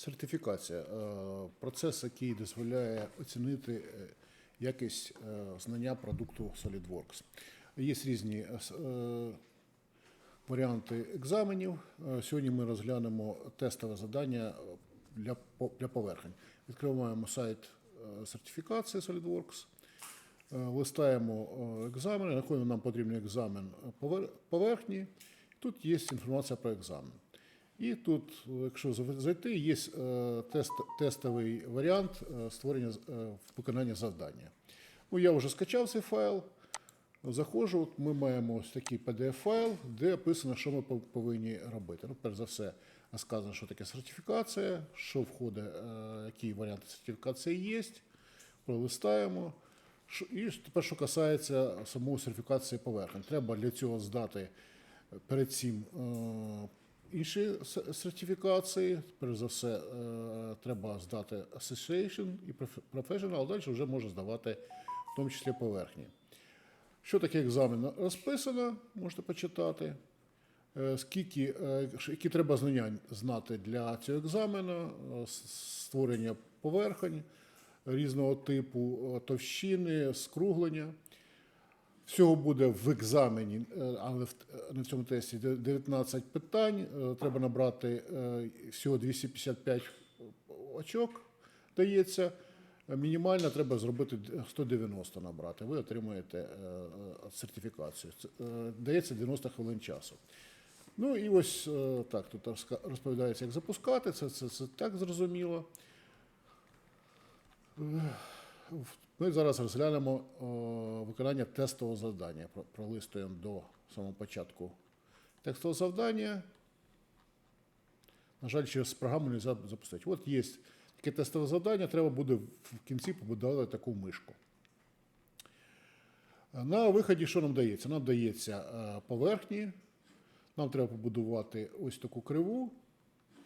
Сертифікація е, процес, який дозволяє оцінити е, якість е, знання продукту SolidWorks. Є різні варіанти екзаменів. Сьогодні ми розглянемо тестове завдання для, поверхень. Відкриваємо сайт сертифікації SolidWorks, листаємо екзамени, на нам потрібен екзамен повер- поверхні. Тут є інформація про екзамен. І тут, якщо зайти, є е, тест, тестовий варіант е, створення е, виконання завдання. Ну, я вже скачав цей файл. Заходжу, от ми маємо ось такий PDF-файл, де описано, що ми повинні робити. Ну, перш за все, сказано, що таке сертифікація, що входить, які варіанти сертифікації є. Пролистаємо. І тепер, що касається самої сертифікації поверхень. Треба для цього здати перед цим інші сертифікації. Перш за все, е, треба здати Association і Prof- Professional, а далі вже можна здавати в тому числі поверхні. Що таке екзамен розписано, можете почитати. Е, Скільки, е, які треба знання знати для цього екзамену, створення поверхень різного типу, товщини, скруглення. Всього буде в екзамені, е, але в- е, в цьому тесті 19 питань. Е, Треба набрати всього 255 очок, дається. Мінімально треба зробити 190 набрати. Ви отримуєте сертифікацію. Дається 90 хвилин часу. Ну і ось так, тут розповідається, як запускати, це, це, це так зрозуміло. Ми зараз розглянемо е, виконання тестового завдання. Пролистуємо до самого початку текстового завдання. На жаль, через програму не можна запустити. От є таке тестове завдання, треба буде в кінці побудувати таку мишку. На виході що нам дається? Нам дається е, поверхні, нам треба побудувати ось таку криву.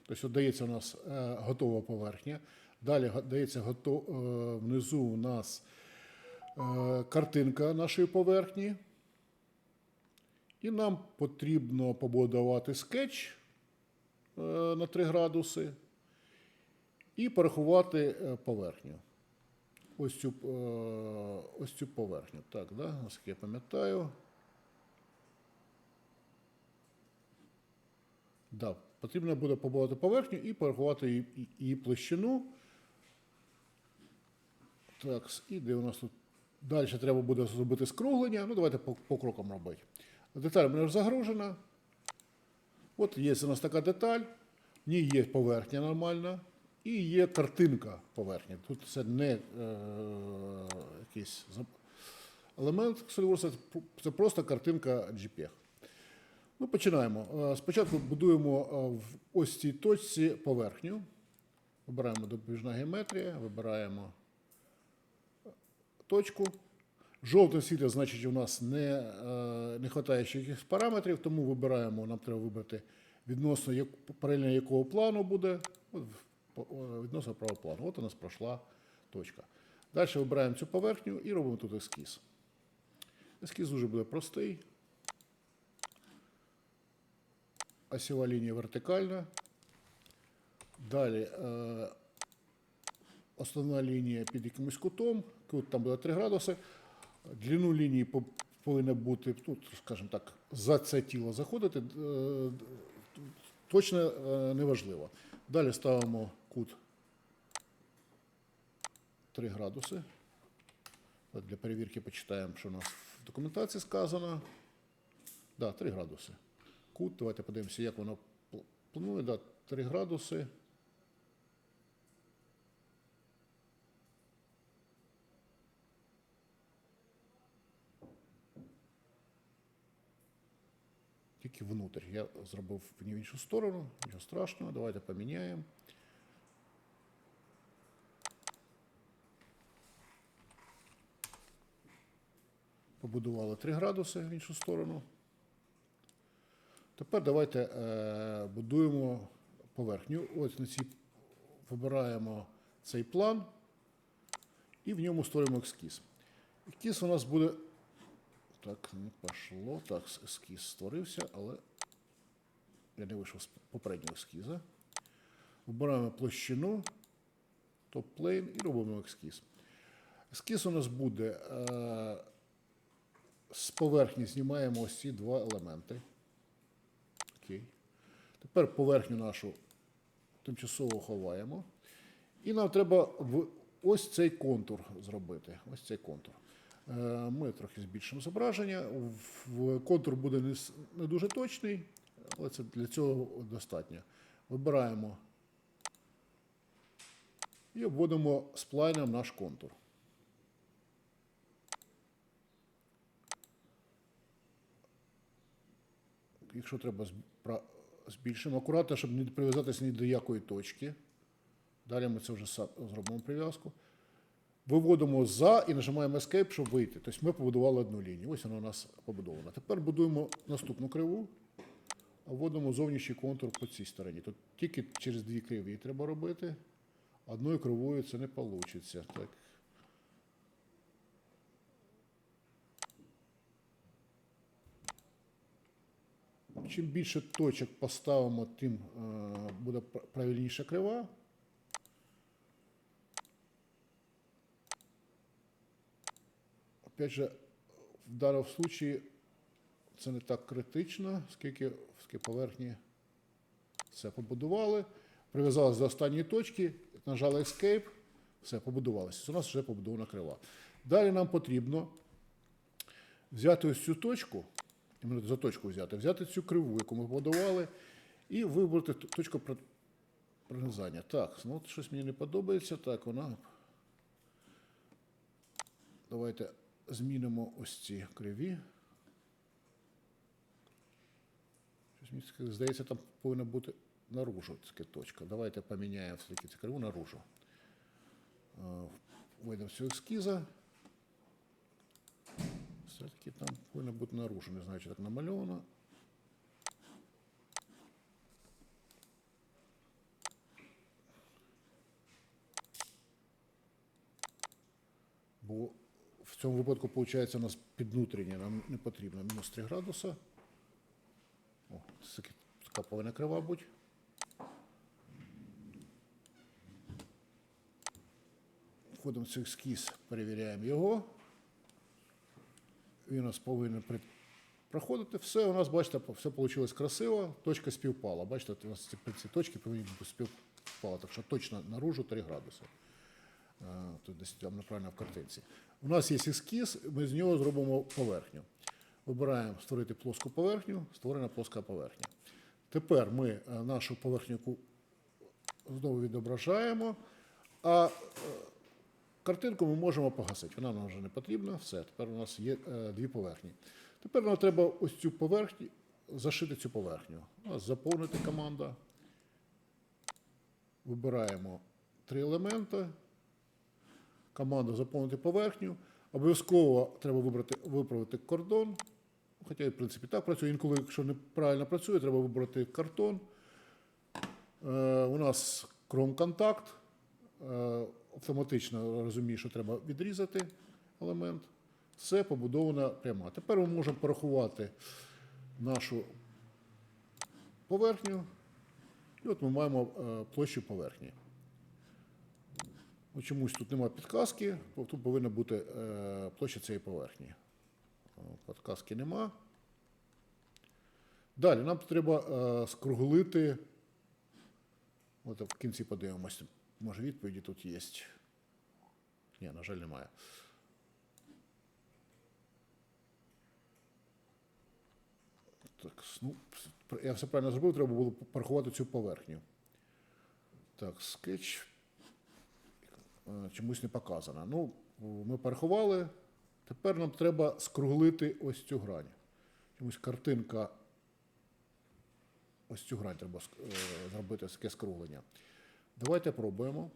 Тобто дається у нас е, готова поверхня. Далі дається гото, е, внизу у нас е, картинка нашої поверхні. І нам потрібно побудувати скетч е, на 3 градуси і порахувати поверхню. Ось цю, ось цю поверхню. Так, да? наскільки я пам'ятаю. Да, потрібно буде побудувати поверхню і порахувати її- її площину. Так, і де у нас тут далі треба буде зробити скруглення. Ну, давайте по, по крокам робити. Деталь у мене загружена. От є у нас така деталь, в ній є поверхня нормальна і є картинка поверхні. Тут це не е, якийсь елемент SolidWorks, це просто картинка JPEG. Ну, починаємо. Е, Спочатку будуємо е, в ось цій точці поверхню. Вибираємо допоміжна геометрія, вибираємо точку. Жовтим світло, значить, у нас не, е, не вистачає ще якихось параметрів, тому вибираємо, нам треба вибрати відносно як, паралельно якого плану буде. От, відносно правого плану. От у нас пройшла точка. Далі вибираємо цю поверхню і робимо тут ескіз. Ескіз дуже буде простий. Осьова лінія вертикальна. Далі е, основна лінія під якимось кутом, кут там буде 3 градуси. Длину лінії по- повинна бути, тут, скажімо так, за це тіло заходити. е, Точно е, неважливо. Далі ставимо кут 3 градуси. Для перевірки почитаємо, що у нас в документації сказано. Да, 3 градуси. Кут, давайте подивимося, як воно планує. Да, 3 градуси. Тільки внутрь. Я зробив в іншу сторону, нічого страшного. Давайте поміняємо. Побудували 3 градуси в іншу сторону. Тепер давайте е, будуємо поверхню. Ось на цій вибираємо цей план і в ньому створюємо ескіз. Ескіз у нас буде. Так, не пішло. Так, ескіз створився, але я не вийшов з попереднього ескіза. Вибираємо площину, топ-плейн і робимо ескіз. Ескіз у нас буде е, з поверхні знімаємо ось ці два елементи. Окей. Тепер поверхню нашу тимчасово ховаємо. І нам треба в ось цей контур зробити. Ось цей контур. Е, Ми трохи збільшимо зображення. Контур буде не, дуже точний, але це для цього достатньо. Вибираємо і обводимо сплайном наш контур. Якщо треба, збільшимо. Акуратно, щоб не прив'язатися ні до якої точки. Далі ми це вже зробимо прив'язку. Виводимо за і нажимаємо Escape, щоб вийти. Тобто ми побудували одну лінію. Ось вона у нас побудована. Тепер будуємо наступну криву, вводимо зовнішній контур по цій стороні. Тут тільки через дві криві треба робити. Одною кривою це не вийде. Так. Чим більше точок поставимо, тим е, буде правильніша крива. Опять же, в даному случаї це не так критично, скільки, скільки поверхні все побудували. Прив'язалися до останньої точки, нажали Escape, все, побудувалося. У нас вже побудована крива. Далі нам потрібно взяти ось цю точку, іменно за точку взяти, взяти цю криву, яку ми побудували, і вибрати точку про- пронизання. Так, ну щось мені не подобається. Так, вона. Давайте змінимо ось ці криві. Здається, там повинна бути наружу така точка. Давайте поміняємо все-таки цю криву наружу. Е, Вийдемо з ескіза. Все-таки там повинно бути наружу. Не знаю, чи так намальовано. Бо в цьому випадку, виходить, у нас піднутрення нам не потрібно. Мінус 3 градуса. О, така повинна крива бути. Входимо в цей ескіз, перевіряємо його. Він у нас повинен проходити. Все, у нас, бачите, все вийшло красиво. Точка співпала. Бачите, у нас ці, ці точки повинні бути співпала. Так що точно наружу 3 градуси. Е, Тут десь там неправильно в картинці. У нас є ескіз, ми з нього зробимо поверхню. Вибираємо створити плоску поверхню, створена плоска поверхня. Тепер ми е, нашу поверхню знову відображаємо, а е, картинку ми можемо погасити. Вона нам вже не потрібна. Все, тепер у нас є дві поверхні. Тепер нам треба ось цю поверхню, зашити цю поверхню. Заповнити команда. Вибираємо три елементи. Команда заповнити поверхню. Обов'язково треба вибрати, виправити кордон. Хоча, в принципі, так працює. Інколи, якщо неправильно працює, треба вибрати картон. Е, у нас Chrome контакт. Е, автоматично розуміє, що треба відрізати елемент. Все побудована пряма. Тепер ми можемо порахувати нашу поверхню. І от ми маємо е, площу поверхні. Ну, Чомусь тут немає підказки, бо тут повинна бути е, площа цієї поверхні. О, Підказки нема. Далі нам треба е, скруглити. От в кінці подивимося. Може, відповіді тут є. Ні, на жаль, немає. Так, ну, я все правильно зробив, треба було порахувати цю поверхню. Так, скетч. Е, Чомусь не показано. Ну, ми порахували. Тепер нам треба скруглити ось цю грань. Чомусь картинка. Ось цю грань треба е, зробити таке скруглення. Давайте пробуємо.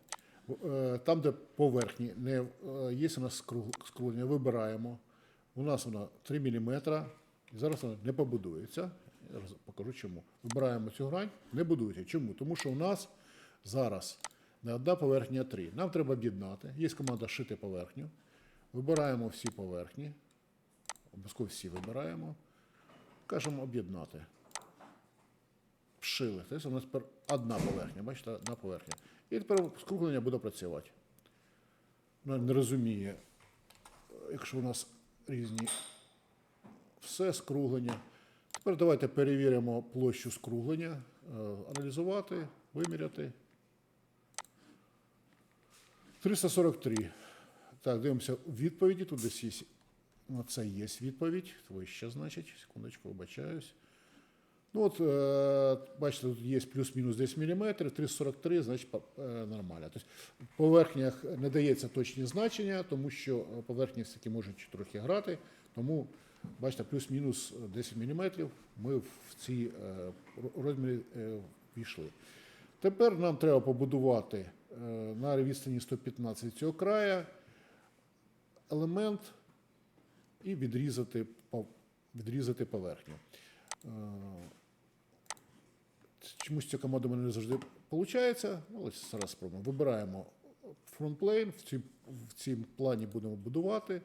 Е, Там, де поверхні не є у нас скруглення, вибираємо. У нас воно 3 мм. Зараз воно не побудується. Я покажу чому. Вибираємо цю грань, не будується. Чому? Тому що у нас зараз не одна поверхня, а три. Нам треба об'єднати. Є команда шити поверхню. Вибираємо всі поверхні. Обов'язково всі вибираємо. Кажемо об'єднати. Пшили. Тобто у нас тепер одна поверхня, бачите, одна поверхня. І тепер скруглення буде працювати. Вона не розуміє, якщо у нас різні все скруглення. Тепер давайте перевіримо площу скруглення, е, аналізувати, виміряти. 343. Так, дивимося відповіді. Тут десь є. Ну, це є відповідь. Вище, значить. Секундочку, вибачаюсь. Ну, от, е, бачите, тут є плюс-мінус 10 мм, 343, значить е, нормально. Тобто поверхнях не дається точні значення, тому що е, поверхні все-таки можуть трохи грати. Тому, бачите, плюс-мінус 10 мм ми в ці ро- розмірі е, війшли. Тепер нам треба побудувати на відстані 115 цього края елемент і відрізати, відрізати поверхню. Е, Чомусь ця команда в мене не завжди виходить. Ну, ось зараз спробуємо. Вибираємо фронтплейн, в в цім плані будемо будувати.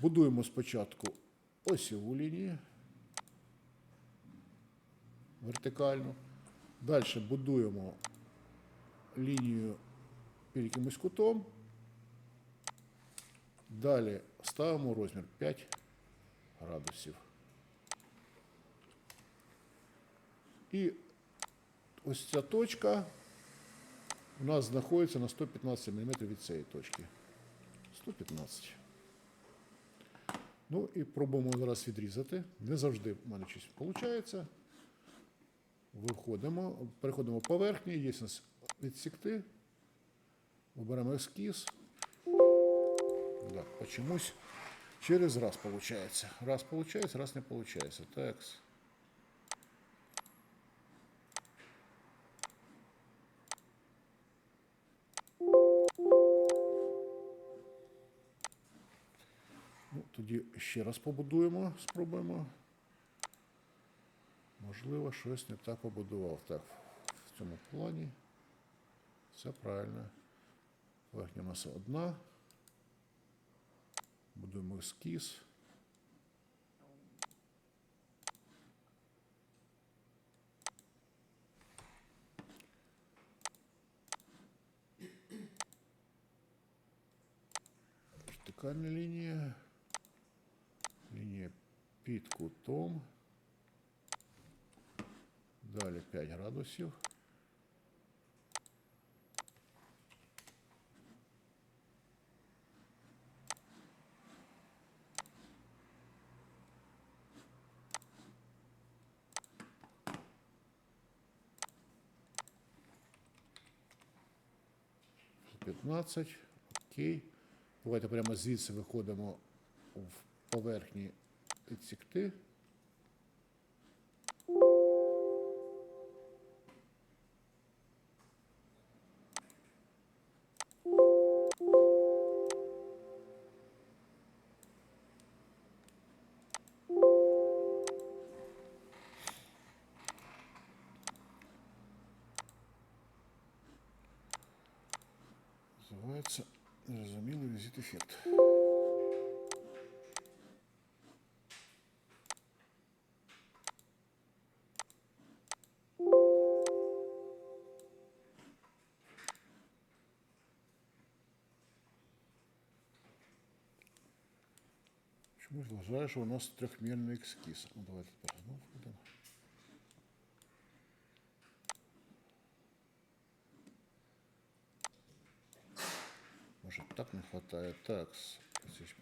Будуємо спочатку осьову лінію вертикальну. Далі будуємо лінію під кутом. Далі ставимо розмір 5 градусів. І ось ця точка у нас знаходиться на 115 мм від цієї точки. 115. Ну і пробуємо зараз відрізати. Не завжди в мене щось виходить. Виходимо, переходимо поверхню, є у нас відсікти. Виберемо ескіз. Так, почомусь через раз виходить. Раз виходить, раз не виходить. Так. Ну, тоді ще раз побудуємо, спробуємо. Можливо, щось не так побудував. Так, в цьому плані все правильно. Поверхня у нас одна. Будуємо ескіз. Вертикальна лінія. Лінія під кутом. Далі 5 градусів. П'ятнадцять. Окей. Давайте прямо звідси виходимо в поверхні відсікти. Називається незрозумілий візит ефект. Чомусь вважаю, що у нас трьохмірний ескіз. Ну, давайте тепер Може так не вистачає. Так, ці ж.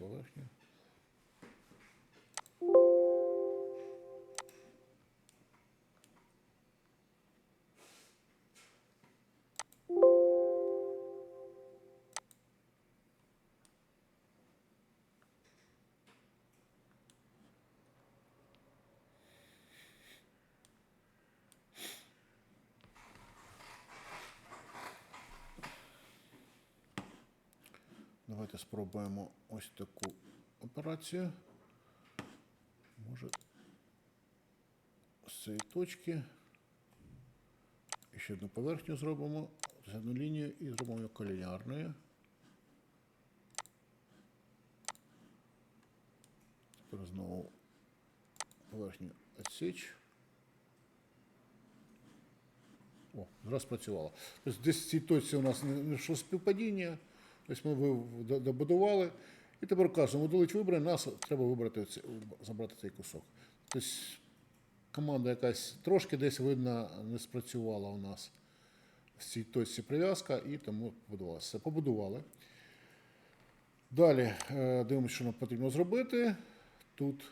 Спробуємо ось таку операцію. Може з цієї точки. І ще одну поверхню зробимо, з одну лінію і зробимо її колініарною. Тепер знову поверхню відсіч. О, зараз працювало. Тобто десь в цій точці у нас не йшло співпадіння. Тобто ми добудували. І тепер кажемо, удалить вибори, нас треба вибрати ці- забрати цей кусок. Тобто команда якась трошки десь видно не спрацювала у нас в цій точці прив'язка, і тому побудувалося. Побудували. Далі е, дивимося, що нам потрібно зробити. Тут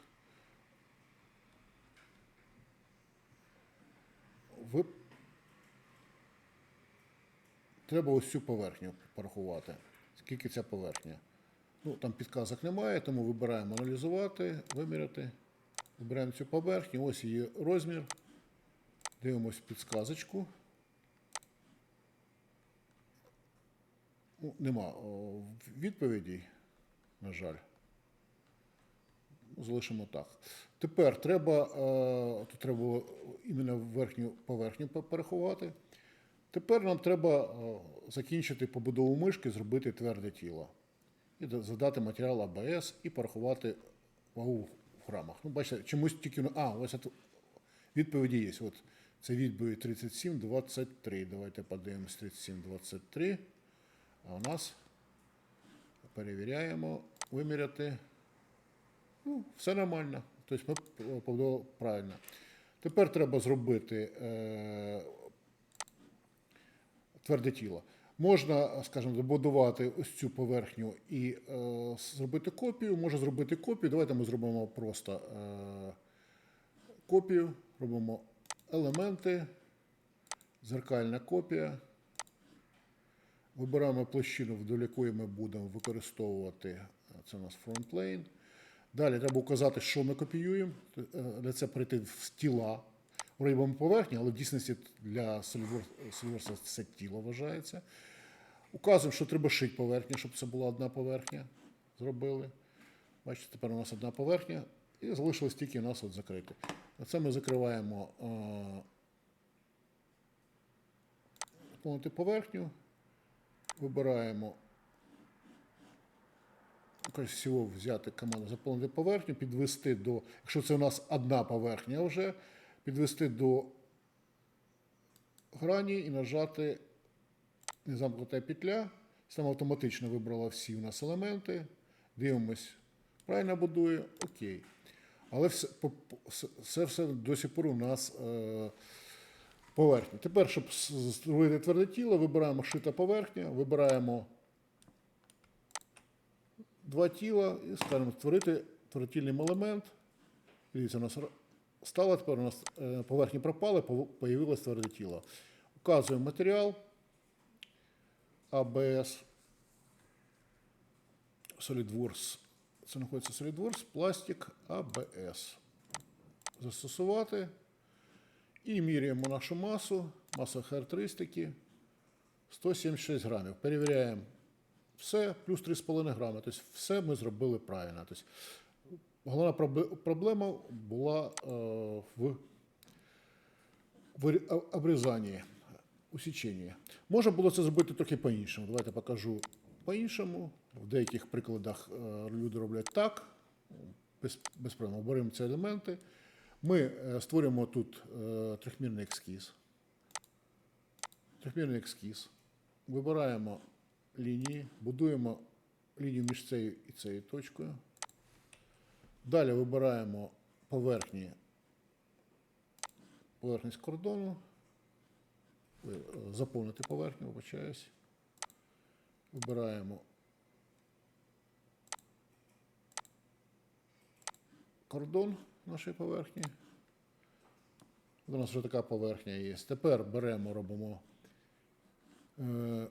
ви... треба ось цю поверхню порахувати. Скільки ця поверхня? Ну, там підказок немає, тому вибираємо аналізувати, виміряти. Вибираємо цю поверхню, ось її розмір. Дивимось підсказочку. Ну, нема відповідей, на жаль. Ну, Залишимо так. Тепер треба, е, тут треба іменно верхню поверхню по- порахувати. Тепер нам треба е, закінчити побудову мишки, зробити тверде тіло. І задати матеріал АБС і порахувати вагу в грамах. Ну, бачите, чомусь тільки. А, ось це відповіді є. От це відповідь 37-23. Давайте подивимось 37-23. А у нас перевіряємо, виміряти. Ну, все нормально. Тобто ми побудували правильно. Тепер треба зробити е, тверде тіло. Можна, скажімо, добудувати ось цю поверхню і е, зробити копію. Можна зробити копію. Давайте ми зробимо просто е, копію, робимо елементи, зеркальна копія. Вибираємо площину, до якої ми будемо використовувати. Це у нас фронтлейн. Далі треба указати, що ми копіюємо. Е, Для це перейти в тіла. Робимо поверхню, але в дійсності для SolidWorks це тіло вважається. Указуємо, що треба шити поверхню, щоб це була одна поверхня. Зробили. Бачите, тепер у нас одна поверхня. І залишилось тільки у нас от закрити. Оце ми закриваємо е, поверхню. Вибираємо якось всього взяти команду заповнити поверхню, підвести до, якщо це у нас одна поверхня вже, підвести до грані і нажати незамкнута петля. Система автоматично вибрала всі у нас елементи. Дивимось, правильно будує, окей. Але все, все- до сих пор у нас е, поверхня. Тепер, щоб створити тверде тіло, вибираємо шита поверхня, вибираємо два тіла і скажемо створити твердотільний елемент. Дивіться, у нас стало тепер у нас е, поверхні пропали, появилось тверде тіло. Указуємо матеріал ABS SolidWorks. Це знаходиться SolidWorks, пластик ABS. Застосувати. І міряємо нашу масу, маса характеристики 176 грамів. Перевіряємо все, плюс 3,5 грами. Тобто все ми зробили правильно. Тобто, головна проблема була е, в, обрізанні, усіченні. Можна було це зробити трохи по-іншому. Давайте покажу по-іншому. В деяких прикладах е, люди роблять так. Без, без проблем. Беремо ці елементи. Ми е, створюємо тут е, трьохмірний ескіз. Трьохмірний ескіз. Вибираємо лінії, будуємо лінію між цією і цією точкою. Далі вибираємо поверхні, поверхність кордону. Заповнити поверхню, вибачаюсь. Вибираємо кордон нашої поверхні. У нас вже така поверхня є. Тепер беремо, робимо е,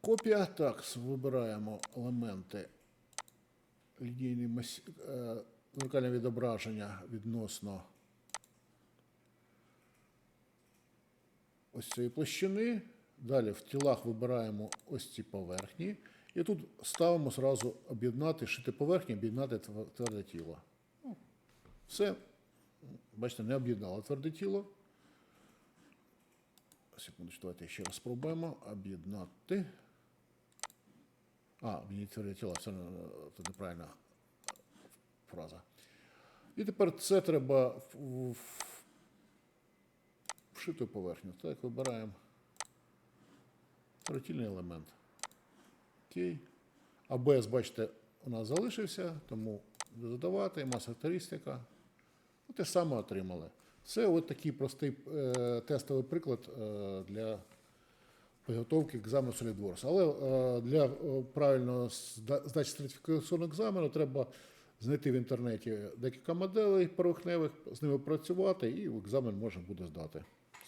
копія. Так, вибираємо елементи лінійний зеркальне відображення відносно ось цієї площини. Далі в тілах вибираємо ось ці поверхні. І тут ставимо зразу об'єднати, шити поверхні, об'єднати тверде тіло. Ну, Все. Бачите, не об'єднало тверде тіло. Секундочку, давайте ще раз спробуємо об'єднати. А, мені тверде тіло, це, це неправильна фраза. І тепер це треба в- вшиту поверхню. Так, вибираємо ротільний елемент. Окей. АБС, бачите, у нас залишився, тому додавати, маса-характеристика. Ну, Те саме отримали. Це от такий простий е, тестовий приклад е, для підготовки екзамену SolidWorks. Але е, для е, правильного зда- здачі сертифікаційного екзамену треба знайти в інтернеті декілька моделей поверхневих, з ними працювати, і екзамен можна буде здати.